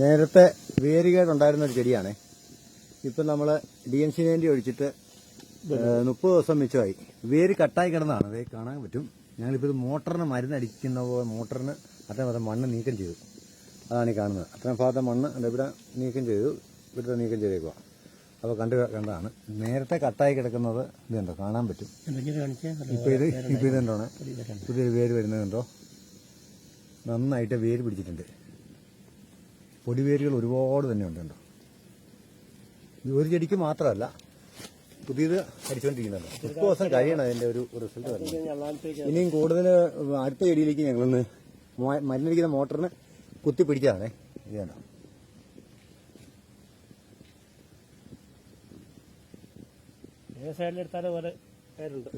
നേരത്തെ വേരുകേടുണ്ടായിരുന്ന ഒരു ചെടിയാണേ. ഇപ്പം നമ്മൾ ഡി എൻ സി വേണ്ടി ഒഴിച്ചിട്ട് മുപ്പത് ദിവസം മിച്ചമായി. വേര് കട്ടായി കിടന്നതാണ് അതേ കാണാൻ പറ്റും. ഞങ്ങളിപ്പോൾ ഇത് മോട്ടറിന് മരുന്നടിക്കുന്ന പോലെ മോട്ടറിന് അത്രയും അത്ര മണ്ണ് നീക്കം ചെയ്തു. അതാണ് ഈ കാണുന്നത്. അത്രയും ഭാഗത്തെ മണ്ണ് ഇവിടെ നീക്കം ചെയ്തു. ഇവിടെ നീക്കം ചെയ്തേക്കുക അപ്പോൾ കണ്ടു കണ്ടതാണ്. നേരത്തെ കട്ടായി കിടക്കുന്നത് ഇതുണ്ടോ കാണാൻ പറ്റും. ഇപ്പോൾ ഇത് ഇപ്പോൾ ഇതുണ്ടോ പുതിയൊരു വേര് വരുന്നതുണ്ടോ നന്നായിട്ട് വേര് പിടിച്ചിട്ടുണ്ട്. പൊടിവേരുകൾ ഒരുപാട് തന്നെ ഉണ്ട് ഇത് ഒരു ചെടിക്ക് മാത്രമല്ല പുതിയത് അടിച്ചുകൊണ്ടിരിക്കുന്നുണ്ട് മുപ്പത് ദിവസം കഴിയണം അതിന്റെ ഒരു റിസൾട്ട് വരുന്നത്. ഇനിയും കൂടുതൽ അടുത്ത ചെടിയിലേക്ക് ഞങ്ങളൊന്ന് മോ- മരുന്നടിക്കുന്ന മോട്ടറിന് കുത്തി പിടിച്ചതാണേ ഇത് കണ്ടോ?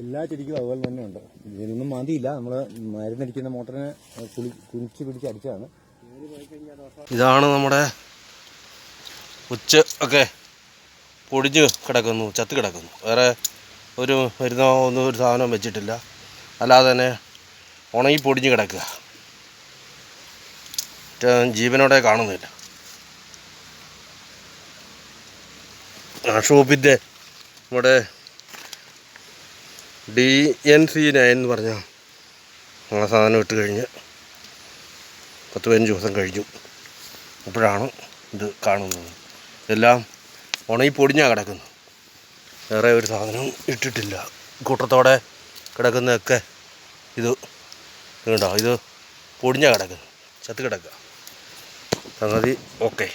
എല്ലാ ചെടിക്കും അതുപോലെ തന്നെ ഉണ്ട് ഇതിനൊന്നും മതിയില്ല. നമ്മൾ മരുന്നടിക്കുന്ന മോട്ടറിനെ കുളി കുളിച്ച് പിടിച്ച് അടിച്ചതാണ്. ഇതാണ് നമ്മുടെ ഉച്ച ഒക്കെ പൊടിഞ്ഞ് കിടക്കുന്നു ചത്ത് കിടക്കുന്നു. വേറെ ഒരു മരുന്നോ ഒന്നും ഒരു സാധനവും വെച്ചിട്ടില്ല. അല്ലാതെ തന്നെ ഉണങ്ങി പൊടിഞ്ഞ് കിടക്കുക. ജീവനോടെ കാണുന്നില്ല. ഷോപ്പിന്റെ നമ്മുടെ ഡി എൻ സി നയൻ എന്ന് പറഞ്ഞ സാധനം ഇട്ട് കഴിഞ്ഞ് പത്ത് പതിനഞ്ച് ദിവസം കഴിഞ്ഞു. അപ്പോഴാണ് ഇത് കാണുന്നത്. ഇതെല്ലാം ഉണങ്ങി പൊടിഞ്ഞാണ് കിടക്കുന്നത്. വേറെ ഒരു സാധനവും ഇട്ടിട്ടില്ല. കൂട്ടത്തോടെ കിടക്കുന്നതൊക്കെ ഇത് കണ്ടോ ഇത് പൊടിഞ്ഞാണ് കിടക്കുന്നത്. ചത്ത് കിടക്കുക. സംഗതി ഓക്കെ